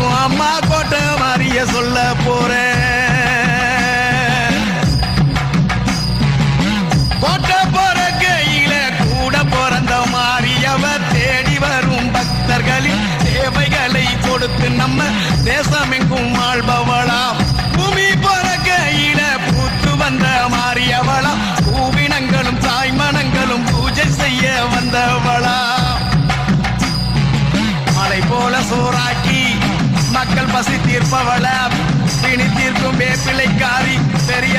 காக்கும் அம்மா கோட்டை மாறிய சொல்ல போறேன். கோட்டை போற கையில கூட பிறந்த மாறியவ தேடி வரும் பக்தர்களின் தேவைகளை கொடுத்து நம்ம தேசமெங்கும் வாழ்பவளாம். பூமி போற கையில பூத்து வந்த மாறியவளாம் பூவினங்களும் தாய்மனங்களும் பூஜை செய்ய வந்தவளா மலை போல சோறாக்கி மக்கள் பசி தீர்ப்பவள பிணி தீர்க்கும் வேப்பிலைக்காரி பெரிய